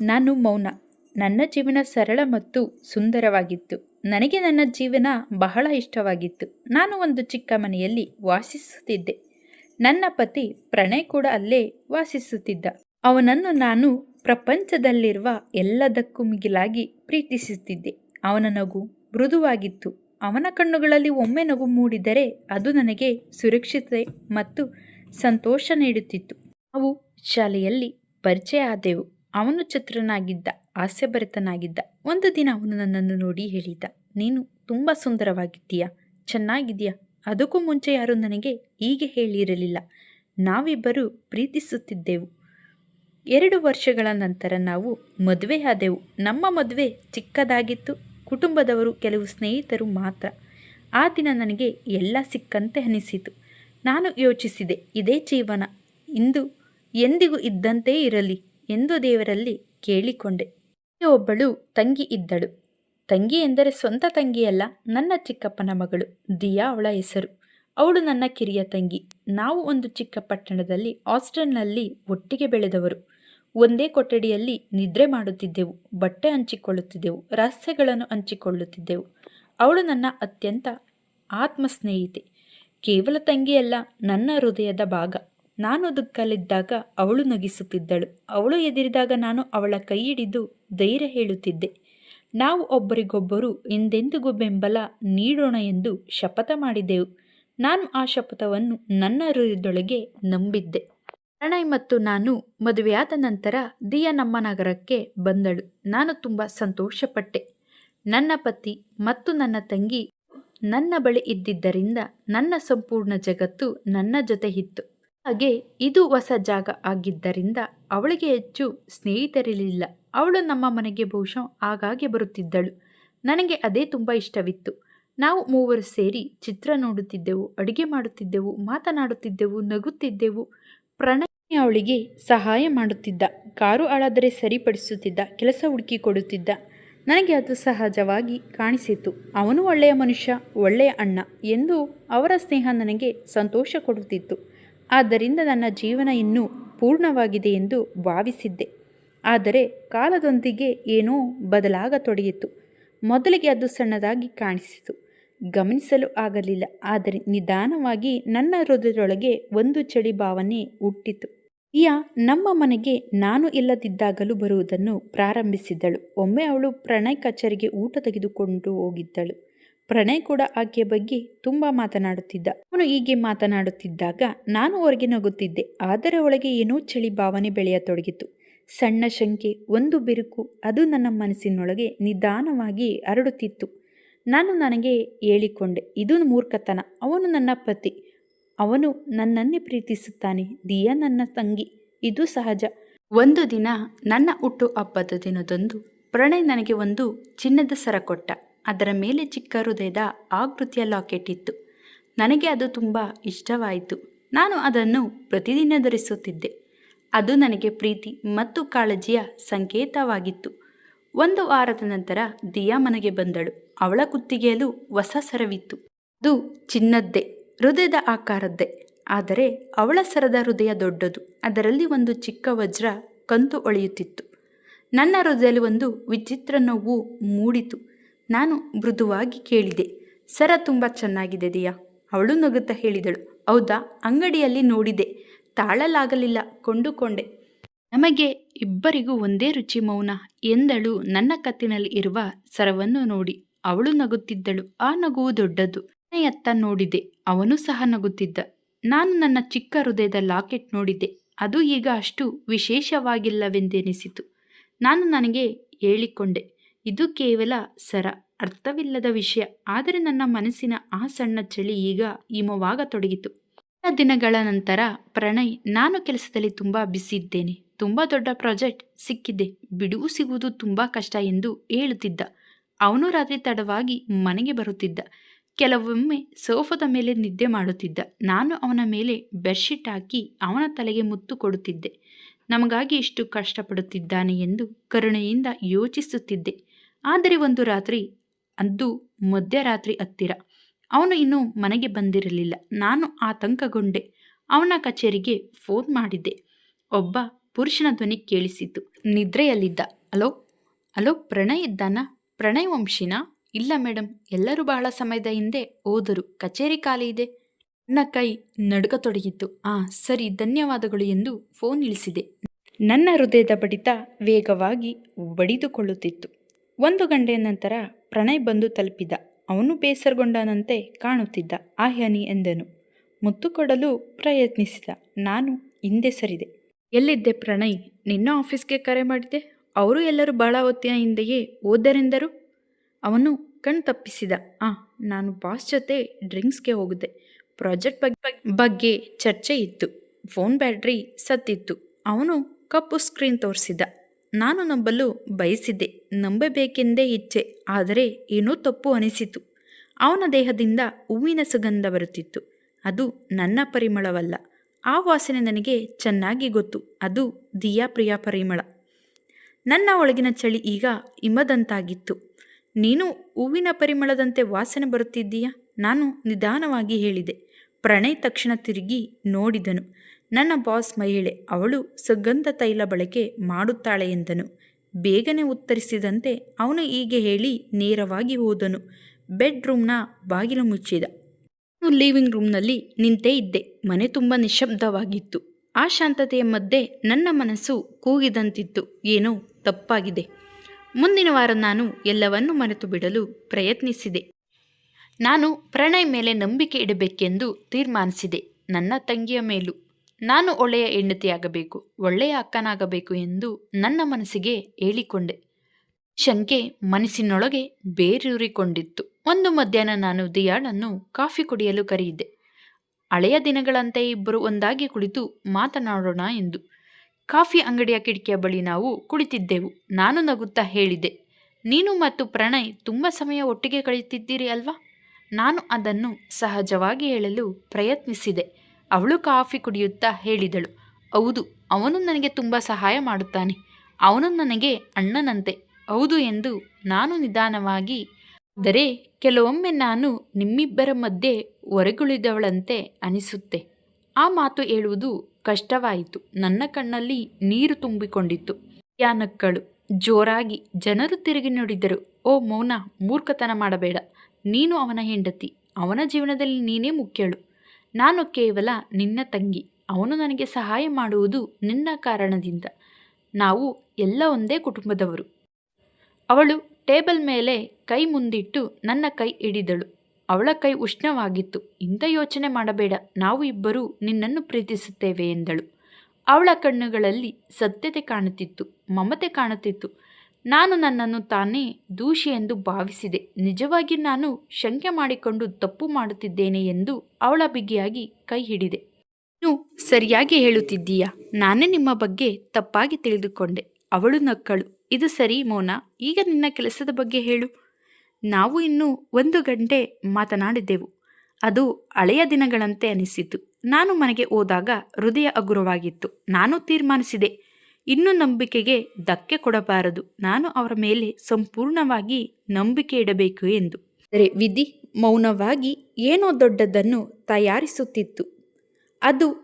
ನಾನು ಮೌನ. ನನ್ನ ಜೀವನ ಸರಳ ಮತ್ತು ಸುಂದರವಾಗಿತ್ತು. ನನಗೆ ನನ್ನ ಜೀವನ ಬಹಳ ಇಷ್ಟವಾಗಿತ್ತು. ನಾನು ಒಂದು ಚಿಕ್ಕ ಮನೆಯಲ್ಲಿ ವಾಸಿಸುತ್ತಿದ್ದೆ. ನನ್ನ ಪತಿ ಪ್ರಣಯ್ ಕೂಡ ಅಲ್ಲೇ ವಾಸಿಸುತ್ತಿದ್ದ. ಅವನನ್ನು ನಾನು ಪ್ರಪಂಚದಲ್ಲಿರುವ ಎಲ್ಲದಕ್ಕೂ ಮಿಗಿಲಾಗಿ ಪ್ರೀತಿಸುತ್ತಿದ್ದೆ. ಅವನ ನಗು ಮೃದುವಾಗಿತ್ತು. ಅವನ ಕಣ್ಣುಗಳಲ್ಲಿ ಒಮ್ಮೆ ನಗು ಮೂಡಿದರೆ ಅದು ನನಗೆ ಸುರಕ್ಷತೆ ಮತ್ತು ಸಂತೋಷ ನೀಡುತ್ತಿತ್ತು. ನಾವು ಶಾಲೆಯಲ್ಲಿ ಪರಿಚಯ ಆದೆವು. ಅವನು ಚಿತ್ರನಾಗಿದ್ದ ಹಾಸ್ಯಭರಿತನಾಗಿದ್ದ ಒಂದು ದಿನ ಅವನು ನನ್ನನ್ನು ನೋಡಿ ಹೇಳಿದ, ನೀನು ತುಂಬ ಸುಂದರವಾಗಿದ್ದೀಯಾ? ಚೆನ್ನಾಗಿದೆಯಾ ಅದಕ್ಕೂ ಮುಂಚೆ ಯಾರು ನನಗೆ ಹೀಗೆ ಹೇಳಿರಲಿಲ್ಲ. ನಾವಿಬ್ಬರು ಪ್ರೀತಿಸುತ್ತಿದ್ದೆವು. ಎರಡು ವರ್ಷಗಳ ನಂತರ ನಾವು ಮದುವೆಯಾದೆವು ನಮ್ಮ ಮದುವೆ ಚಿಕ್ಕದಾಗಿತ್ತು. ಕುಟುಂಬದವರು ಕೆಲವು ಸ್ನೇಹಿತರು ಮಾತ್ರ. ಆ ದಿನ ನನಗೆ ಎಲ್ಲ ಸಿಕ್ಕಂತೆ ಅನಿಸಿತು. ನಾನು ಯೋಚಿಸಿದೆ, ಇದೇ ಜೀವನ. ಇಂದು ಎಂದಿಗೂ ಇದ್ದಂತೆ ಇರಲಿ. ಎಂದು ದೇವರಲ್ಲಿ ಕೇಳಿಕೊಂಡೆ. ಒಬ್ಬಳು ತಂಗಿ ಇದ್ದಳು. ತಂಗಿ ಎಂದರೆ ಸ್ವಂತ ತಂಗಿಯಲ್ಲ, ನನ್ನ ಚಿಕ್ಕಪ್ಪನ ಮಗಳು, ದಿಯಾ ಅವಳ ಹೆಸರು. ಅವಳು ನನ್ನ ಕಿರಿಯ ತಂಗಿ. ನಾವು ಒಂದು ಚಿಕ್ಕ ಪಟ್ಟಣದಲ್ಲಿ ಹಾಸ್ಟೆಲ್ನಲ್ಲಿ ಒಟ್ಟಿಗೆ ಬೆಳೆದವರು. ಒಂದೇ ಕೊಠಡಿಯಲ್ಲಿ ನಿದ್ರೆ ಮಾಡುತ್ತಿದ್ದೆವು, ಬಟ್ಟೆ ಹಂಚಿಕೊಳ್ಳುತ್ತಿದ್ದೆವು, ರಹಸ್ಯಗಳನ್ನು ಹಂಚಿಕೊಳ್ಳುತ್ತಿದ್ದೆವು. ಅವಳು ನನ್ನ ಅತ್ಯಂತ ಆತ್ಮಸ್ನೇಹಿತೆ. ಕೇವಲ ತಂಗಿಯಲ್ಲ, ನನ್ನ ಹೃದಯದ ಭಾಗ. ನಾನು ದುಃಖಲಿದ್ದಾಗ ಅವಳು ನಗಿಸುತ್ತಿದ್ದಳು. ಅವಳು ಎದುರಿದಾಗ ನಾನು ಅವಳ ಕೈ ಹಿಡಿದು ಧೈರ್ಯ ಹೇಳುತ್ತಿದ್ದೆ. ನಾವು ಒಬ್ಬರಿಗೊಬ್ಬರು ಎಂದೆಂದಿಗೂ ಬೆಂಬಲ ನೀಡೋಣ ಎಂದು ಶಪಥ ಮಾಡಿದೆವು. ನಾನು ಆ ಶಪಥವನ್ನು ನನ್ನ ಹೃದಯದೊಳಗೆ ನಂಬಿದ್ದೆ. ಪ್ರಣಯ್ ಮತ್ತು ನಾನು ಮದುವೆಯಾದ ನಂತರ ದಿಯ ನಮ್ಮ ನಗರಕ್ಕೆ ಬಂದಳು. ನಾನು ತುಂಬ ಸಂತೋಷಪಟ್ಟೆ. ನನ್ನ ಪತಿ ಮತ್ತು ನನ್ನ ತಂಗಿ ನನ್ನ ಬಳಿ ಇದ್ದಿದ್ದರಿಂದ ನನ್ನ ಸಂಪೂರ್ಣ ಜಗತ್ತು ನನ್ನ ಜೊತೆ ಇತ್ತು. ಹಾಗೆ ಇದು ಹೊಸ ಜಾಗ ಆಗಿದ್ದರಿಂದ ಅವಳಿಗೆ ಹೆಚ್ಚು ಸ್ನೇಹಿತರಿರಲಿಲ್ಲ. ಅವಳು ನಮ್ಮ ಮನೆಗೆ ಬಹುಶಃ ಆಗಾಗ್ಗೆ ಬರುತ್ತಿದ್ದಳು. ನನಗೆ ಅದೇ ತುಂಬ ಇಷ್ಟವಿತ್ತು. ನಾವು ಮೂವರು ಸೇರಿ ಚಿತ್ರ ನೋಡುತ್ತಿದ್ದೆವು, ಅಡುಗೆ ಮಾಡುತ್ತಿದ್ದೆವು, ಮಾತನಾಡುತ್ತಿದ್ದೆವು, ನಗುತ್ತಿದ್ದೆವು. ಪ್ರಣಯ ಅವಳಿಗೆ ಸಹಾಯ ಮಾಡುತ್ತಿದ್ದ, ಕಾರು ಹಾಳಾದರೆ ಸರಿಪಡಿಸುತ್ತಿದ್ದ, ಕೆಲಸ ಹುಡುಕಿ ಕೊಡುತ್ತಿದ್ದ ನನಗೆ ಅದು ಸಹಜವಾಗಿ ಕಾಣಿಸಿತು. ಅವನು ಒಳ್ಳೆಯ ಮನುಷ್ಯ, ಒಳ್ಳೆಯ ಅಣ್ಣ ಎಂದು ಅವರ ಸ್ನೇಹ ನನಗೆ ಸಂತೋಷ ಕೊಡುತ್ತಿತ್ತು. ಆದ್ದರಿಂದ ನನ್ನ ಜೀವನ ಇನ್ನೂ ಪೂರ್ಣವಾಗಿದೆ ಎಂದು ಭಾವಿಸಿದ್ದೆ. ಆದರೆ ಕಾಲದೊಂದಿಗೆ ಏನೋ ಬದಲಾಗತೊಡಗಿತು. ಮೊದಲಿಗೆ ಅದು ಸಣ್ಣದಾಗಿ ಕಾಣಿಸಿತು. ಗಮನಿಸಲು ಆಗಲಿಲ್ಲ. ಆದರೆ ನಿಧಾನವಾಗಿ ನನ್ನ ಹೃದಯದೊಳಗೆ ಒಂದು ಚಳಿ ಭಾವನೆ ಹುಟ್ಟಿತು. ಇಯ ನಮ್ಮ ಮನೆಗೆ ನಾನು ಇಲ್ಲದಿದ್ದಾಗಲೂ ಬರುವುದನ್ನು ಪ್ರಾರಂಭಿಸಿದ್ದಳು. ಒಮ್ಮೆ ಅವಳು ಪ್ರಣಯ್ ಕಚೇರಿಗೆ ಊಟ ತೆಗೆದುಕೊಂಡು ಹೋಗಿದ್ದಳು. ಪ್ರಣಯ್ ಕೂಡ ಆಕೆಯ ಬಗ್ಗೆ ತುಂಬ ಮಾತನಾಡುತ್ತಿದ್ದ. ಅವನು ಹೀಗೆ ಮಾತನಾಡುತ್ತಿದ್ದಾಗ ನಾನು ಹೊರಗೆ ನಗುತ್ತಿದ್ದೆ. ಆದರೆ ಒಳಗೆ ಏನೋ ಚಳಿ ಭಾವನೆ ಬೆಳೆಯತೊಡಗಿತು. ಸಣ್ಣ ಶಂಕೆ, ಒಂದು ಬಿರುಕು, ಅದು ನನ್ನ ಮನಸ್ಸಿನೊಳಗೆ ನಿಧಾನವಾಗಿ ಹರಡುತ್ತಿತ್ತು. ನಾನು ನನಗೆ ಹೇಳಿಕೊಂಡೆ, ಇದು ಮೂರ್ಖತನ, ಅವನು ನನ್ನ ಪತಿ, ಅವನು ನನ್ನನ್ನೇ ಪ್ರೀತಿಸುತ್ತಾನೆ, ದಿಯಾ ನನ್ನ ತಂಗಿ, ಇದು ಸಹಜ. ಒಂದು ದಿನ ನನ್ನ ಹುಟ್ಟು ಹಬ್ಬದ ದಿನದಂದು ಪ್ರಣಯ್ ನನಗೆ ಒಂದು ಚಿನ್ನದ ಸರ ಕೊಟ್ಟ. ಅದರ ಮೇಲೆ ಚಿಕ್ಕ ಹೃದಯದ ಆಕೃತಿಯ ಲಾಕೆಟ್ ಇತ್ತು. ನನಗೆ ಅದು ತುಂಬ ಇಷ್ಟವಾಯಿತು. ನಾನು ಅದನ್ನು ಪ್ರತಿದಿನ ಧರಿಸುತ್ತಿದ್ದೆ. ಅದು ನನಗೆ ಪ್ರೀತಿ ಮತ್ತು ಕಾಳಜಿಯ ಸಂಕೇತವಾಗಿತ್ತು. ಒಂದು ವಾರದ ನಂತರ ದಿಯಾ ಮನೆಗೆ ಬಂದಳು. ಅವಳ ಕುತ್ತಿಗೆಯಲು ಹೊಸ ಸರವಿತ್ತು. ಅದು ಚಿನ್ನದ್ದೇ, ಹೃದಯದ ಆಕಾರದ್ದೇ. ಆದರೆ ಅವಳ ಸರದ ಹೃದಯ ದೊಡ್ಡದು. ಅದರಲ್ಲಿ ಒಂದು ಚಿಕ್ಕ ವಜ್ರ ಕಂತು ಒಳೆಯುತ್ತಿತ್ತು. ನನ್ನ ಹೃದಯದಲ್ಲಿ ಒಂದು ವಿಚಿತ್ರ ನೋವು ಮೂಡಿತು. ನಾನು ಮೃದುವಾಗಿ ಕೇಳಿದೆ, ಸರ ತುಂಬ ಚೆನ್ನಾಗಿದೆ ದಿಯಾ. ಅವಳು ನಗುತ್ತಾ ಹೇಳಿದಳು, ಹೌದಾ, ಅಂಗಡಿಯಲ್ಲಿ ನೋಡಿದೆ, ತಾಳಲಾಗಲಿಲ್ಲ, ಕೊಂಡುಕೊಂಡೆ. ನಮಗೆ ಇಬ್ಬರಿಗೂ ಒಂದೇ ರುಚಿ ಮೌನ, ಎಂದಳು ನನ್ನ ಕತ್ತಿನಲ್ಲಿ ಇರುವ ಸರವನ್ನು ನೋಡಿ. ಅವಳು ನಗುತ್ತಿದ್ದಳು, ಆ ನಗುವು ದೊಡ್ಡದು. ನನ್ನಯತ್ತ ನೋಡಿದೆ, ಅವನು ಸಹ ನಗುತ್ತಿದ್ದ. ನಾನು ನನ್ನ ಚಿಕ್ಕ ಹೃದಯದ ಲಾಕೆಟ್ ನೋಡಿದೆ, ಅದು ಈಗ ಅಷ್ಟು ವಿಶೇಷವಾಗಿಲ್ಲವೆಂದೆನಿಸಿತು. ನಾನು ನನಗೆ ಹೇಳಿಕೊಂಡೆ ಇದು ಕೇವಲ ಸರ ಅರ್ಥವಿಲ್ಲದ ವಿಷಯ. ಆದರೆ ನನ್ನ ಮನಸ್ಸಿನ ಆ ಸಣ್ಣ ಚಳಿ ಈಗ ಹಿಮವಾಗತೊಡಗಿತು. ಕೆಲ ದಿನಗಳ ನಂತರ ಪ್ರಣಯ್, ನಾನು ಕೆಲಸದಲ್ಲಿ ತುಂಬ ಬಿಸಿದ್ದೇನೆ ತುಂಬ ದೊಡ್ಡ ಪ್ರಾಜೆಕ್ಟ್ ಸಿಕ್ಕಿದೆ. ಬಿಡುವು ಸಿಗುವುದು ತುಂಬ ಕಷ್ಟ ಎಂದು ಹೇಳುತ್ತಿದ್ದ. ಅವನು ರಾತ್ರಿ ತಡವಾಗಿ ಮನೆಗೆ ಬರುತ್ತಿದ್ದ. ಕೆಲವೊಮ್ಮೆ ಸೋಫಾದ ಮೇಲೆ ನಿದ್ದೆ ಮಾಡುತ್ತಿದ್ದ. ನಾನು ಅವನ ಮೇಲೆ ಬೆಡ್ಶೀಟ್ ಹಾಕಿ ಅವನ ತಲೆಗೆ ಮುತ್ತು ಕೊಡುತ್ತಿದ್ದೆ. ನಮಗಾಗಿ ಇಷ್ಟು ಕಷ್ಟಪಡುತ್ತಿದ್ದಾನೆ ಎಂದು ಕರುಣೆಯಿಂದ ಯೋಚಿಸುತ್ತಿದ್ದೆ. ಆದರೆ ಒಂದು ರಾತ್ರಿ ಅದು ಮಧ್ಯರಾತ್ರಿ ಹತ್ತಿರ. ಅವನು ಇನ್ನೂ ಮನೆಗೆ ಬಂದಿರಲಿಲ್ಲ. ನಾನು ಆತಂಕಗೊಂಡೆ. ಅವನ ಕಚೇರಿಗೆ ಫೋನ್ ಮಾಡಿದ್ದೆ. ಒಬ್ಬ ಪುರುಷನ ಧ್ವನಿ ಕೇಳಿಸಿತು. ನಿದ್ರೆಯಲ್ಲಿದ್ದ. ಅಲೋ? ಅಲೋ, ಪ್ರಣಯ್ ಇದ್ದಾನ? ಪ್ರಣಯ್ ವಂಶಿನ? ಇಲ್ಲ ಮೇಡಮ್ ಎಲ್ಲರೂ ಬಹಳ ಸಮಯದ ಹಿಂದೆ ಹೋದರು. ಕಚೇರಿ ಖಾಲಿ ಇದೆ. ನನ್ನ ಕೈ ನಡುಗತೊಡಗಿತ್ತು. ಆ, ಸರಿ, ಧನ್ಯವಾದಗಳು ಎಂದು ಫೋನ್ ಇಳಿಸಿದೆ. ನನ್ನ ಹೃದಯದ ಬಡಿತ ವೇಗವಾಗಿ ಬಡಿದುಕೊಳ್ಳುತ್ತಿತ್ತು. ಒಂದು ಗಂಟೆಯ ನಂತರ ಪ್ರಣಯ್ ಬಂದು ತಲುಪಿದ. ಅವನು ಬೇಸರಗೊಂಡನಂತೆ ಕಾಣುತ್ತಿದ್ದ. ಆಹ್ಯಾನಿ ಎಂದನು. ಮುತ್ತು ಕೊಡಲು ಪ್ರಯತ್ನಿಸಿದ. ನಾನು ಹಿಂದೆ ಸರಿದೆ. ಎಲ್ಲಿದ್ದೆ ಪ್ರಣಯ್? ನಿನ್ನ ಆಫೀಸ್ಗೆ ಕರೆ ಮಾಡಿದೆ. ಅವರು ಎಲ್ಲರೂ ಬಹಳ ಹೊತ್ತಿನ ಹಿಂದೆಯೇ ಓದರೆಂದರು ಅವನು ಕಣ್ ತಪ್ಪಿಸಿದ. ಆ, ನಾನು ಬಾಸ್ ಜೊತೆ ಡ್ರಿಂಕ್ಸ್ಗೆ ಹೋಗಿದ್ದೆ. ಪ್ರಾಜೆಕ್ಟ್ ಬಗ್ಗೆ ಬಗ್ಗೆ ಚರ್ಚೆ ಇತ್ತು. ಫೋನ್ ಬ್ಯಾಟ್ರಿ ಸತ್ತಿತ್ತು. ಅವನು ಕಪ್ಪು ಸ್ಕ್ರೀನ್ ತೋರಿಸಿದ. ನಾನು ನಂಬಲು ಬಯಸಿದ್ದೆ, ನಂಬಬೇಕೆಂದೇ ಇಚ್ಛೆ, ಆದರೆ ಏನೋ ತಪ್ಪು ಅನಿಸಿತು. ಅವನ ದೇಹದಿಂದ ಹೂವಿನ ಸುಗಂಧ ಬರುತ್ತಿತ್ತು. ಅದು ನನ್ನ ಪರಿಮಳವಲ್ಲ. ಆ ವಾಸನೆ ನನಗೆ ಚೆನ್ನಾಗಿ ಗೊತ್ತು. ಅದು ದಿಯಾ ಪ್ರಿಯ ಪರಿಮಳ. ನನ್ನ ಒಳಗಿನ ಚಳಿ ಈಗ ಹಿಮದಂತಾಗಿತ್ತು. ನೀನು ಹೂವಿನ ಪರಿಮಳದಂತೆ ವಾಸನೆ ಬರುತ್ತಿದ್ದೀಯಾ? ನಾನು ನಿಧಾನವಾಗಿ ಹೇಳಿದೆ. ಪ್ರಣಯ್ ತಕ್ಷಣ ತಿರುಗಿ ನೋಡಿದನು. ನನ್ನ ಬಾಸ್ ಮಹಿಳೆ, ಅವಳು ಸುಗಂಧ ತೈಲ ಬಳಕೆ ಮಾಡುತ್ತಾಳೆ ಎಂದನು. ಬೇಗನೆ ಉತ್ತರಿಸಿದಂತೆ ಅವನು ಹೀಗೆ ಹೇಳಿ ನೇರವಾಗಿ ಹೋದನು. ಬೆಡ್ರೂಮ್ನ ಬಾಗಿಲು ಮುಚ್ಚಿದ. ನಾನು ಲಿವಿಂಗ್ ರೂಮ್ನಲ್ಲಿ ನಿಂತೇ ಇದ್ದೆ. ಮನೆ ತುಂಬ ನಿಶಬ್ದವಾಗಿತ್ತು ಆ ಶಾಂತತೆಯ ಮಧ್ಯೆ ನನ್ನ ಮನಸ್ಸು ಕೂಗಿದಂತಿತ್ತು. ಏನೋ ತಪ್ಪಾಗಿದೆ. ಮುಂದಿನ ವಾರ ನಾನು ಎಲ್ಲವನ್ನೂ ಮರೆತು ಬಿಡಲು ಪ್ರಯತ್ನಿಸಿದೆ. ನಾನು ಪ್ರಣಯ್ ಮೇಲೆ ನಂಬಿಕೆ ಇಡಬೇಕೆಂದು ತೀರ್ಮಾನಿಸಿದೆ. ನನ್ನ ತಂಗಿಯ ಮೇಲೂ. ನಾನು ಒಳ್ಳೆಯ ಹೆಂಡತಿಯಾಗಬೇಕು ಒಳ್ಳೆಯ ಅಕ್ಕನಾಗಬೇಕು ಎಂದು ನನ್ನ ಮನಸ್ಸಿಗೆ ಹೇಳಿಕೊಂಡೆ. ಶಂಕೆ ಮನಸ್ಸಿನೊಳಗೆ ಬೇರೂರಿಕೊಂಡಿತ್ತು. ಒಂದು ಮಧ್ಯಾಹ್ನ ನಾನು ದಿಯಾಳನ್ನು ಕಾಫಿ ಕುಡಿಯಲು ಕರೆಯಿದ್ದೆ. ಹಳೆಯ ದಿನಗಳಂತೆ ಇಬ್ಬರು ಒಂದಾಗಿ ಕುಳಿತು ಮಾತನಾಡೋಣ ಎಂದು. ಕಾಫಿ ಅಂಗಡಿಯ ಕಿಟಕಿಯ ಬಳಿ ನಾವು ಕುಳಿತಿದ್ದೆವು. ನಾನು ನಗುತ್ತಾ ಹೇಳಿದೆ, ನೀನು ಮತ್ತು ಪ್ರಣಯ್ ತುಂಬ ಸಮಯ ಒಟ್ಟಿಗೆ ಕಳೆಯುತ್ತಿದ್ದೀರಿ ಅಲ್ವಾ? ನಾನು ಅದನ್ನು ಸಹಜವಾಗಿ ಹೇಳಲು ಪ್ರಯತ್ನಿಸಿದೆ. ಅವಳು ಕಾಫಿ ಕುಡಿಯುತ್ತಾ ಹೇಳಿದಳು, ಹೌದು, ಅವನು ನನಗೆ ತುಂಬ ಸಹಾಯ ಮಾಡುತ್ತಾನೆ. ಅವನು ನನಗೆ ಅಣ್ಣನಂತೆ. ಹೌದು ಎಂದು ನಾನು ನಿಧಾನವಾಗಿ ಆದರೆ ಕೆಲವೊಮ್ಮೆ ನಾನು ನಿಮ್ಮಿಬ್ಬರ ಮಧ್ಯೆ ಹೊರಗುಳಿದವಳಂತೆ ಅನಿಸುತ್ತೆ. ಆ ಮಾತು ಹೇಳುವುದು ಕಷ್ಟವಾಯಿತು. ನನ್ನ ಕಣ್ಣಲ್ಲಿ ನೀರು ತುಂಬಿಕೊಂಡಿತ್ತು. ಯಾನಕ್ಕಳು, ಜೋರಾಗಿ ಜನರು ತಿರುಗಿ ನೋಡಿದರು. ಓ ಮೌನ, ಮೂರ್ಖತನ ಮಾಡಬೇಡ. ನೀನು ಅವನ ಹೆಂಡತಿ. ಅವನ ಜೀವನದಲ್ಲಿ ನೀನೇ ಮುಖ್ಯಳು. ನಾನು ಕೇವಲ ನಿನ್ನ ತಂಗಿ. ಅವನು ನನಗೆ ಸಹಾಯ ಮಾಡುವುದು ನಿನ್ನ ಕಾರಣದಿಂದ. ನಾವು ಎಲ್ಲ ಒಂದೇ ಕುಟುಂಬದವರು. ಅವಳು ಟೇಬಲ್ ಮೇಲೆ ಕೈ ಮುಂದಿಟ್ಟು ನನ್ನ ಕೈ ಹಿಡಿದಳು. ಅವಳ ಕೈ ಉಷ್ಣವಾಗಿತ್ತು. ಇಂಥ ಯೋಚನೆ ಮಾಡಬೇಡ. ನಾವು ಇಬ್ಬರೂ ನಿನ್ನನ್ನು ಪ್ರೀತಿಸುತ್ತೇವೆ ಎಂದಳು. ಅವಳ ಕಣ್ಣುಗಳಲ್ಲಿ ಸತ್ಯತೆ ಕಾಣುತ್ತಿತ್ತು, ಮಮತೆ ಕಾಣುತ್ತಿತ್ತು. ನಾನು ನನ್ನನ್ನು ತಾನೇ ದೂಷಿ ಎಂದು ಭಾವಿಸಿದೆ. ನಿಜವಾಗಿ ನಾನು ಶಂಕೆ ಮಾಡಿಕೊಂಡು ತಪ್ಪು ಮಾಡುತ್ತಿದ್ದೇನೆ ಎಂದು ಅವಳ ಬಿಗಿಯಾಗಿ ಕೈ ಹಿಡಿದೆ. ನೀನು ಸರಿಯಾಗಿ ಹೇಳುತ್ತಿದ್ದೀಯಾ? ನಾನೇ ನಿಮ್ಮ ಬಗ್ಗೆ ತಪ್ಪಾಗಿ ತಿಳಿದುಕೊಂಡೆ. ಅವಳು ನಕ್ಕಳು. ಇದು ಸರಿ ಮೋನಾ. ಈಗ ನಿನ್ನ ಕೆಲಸದ ಬಗ್ಗೆ ಹೇಳು. ನಾವು ಇನ್ನೂ ಒಂದು ಗಂಟೆ ಮಾತನಾಡಿದ್ದೆವು. ಅದು ಹಳೆಯ ದಿನಗಳಂತೆ ಅನಿಸಿತು. ನಾನು ಮನೆಗೆ ಹೋದಾಗ ಹೃದಯ ಹಗುರವಾಗಿತ್ತು. ನಾನು ತೀರ್ಮಾನಿಸಿದೆ. ಇನ್ನು ನಂಬಿಕೆಗೆ ಧಕ್ಕೆ ಕೊಡಬಾರದು. ನಾನು ಅವರ ಮೇಲೆ ಸಂಪೂರ್ಣವಾಗಿ ನಂಬಿಕೆ ಇಡಬೇಕು ಎಂದು. ಆದರೆ ವಿಧಿ ಮೌನವಾಗಿ ಏನೋ ದೊಡ್ಡದನ್ನು ತಯಾರಿಸುತ್ತಿತ್ತು. ಅದು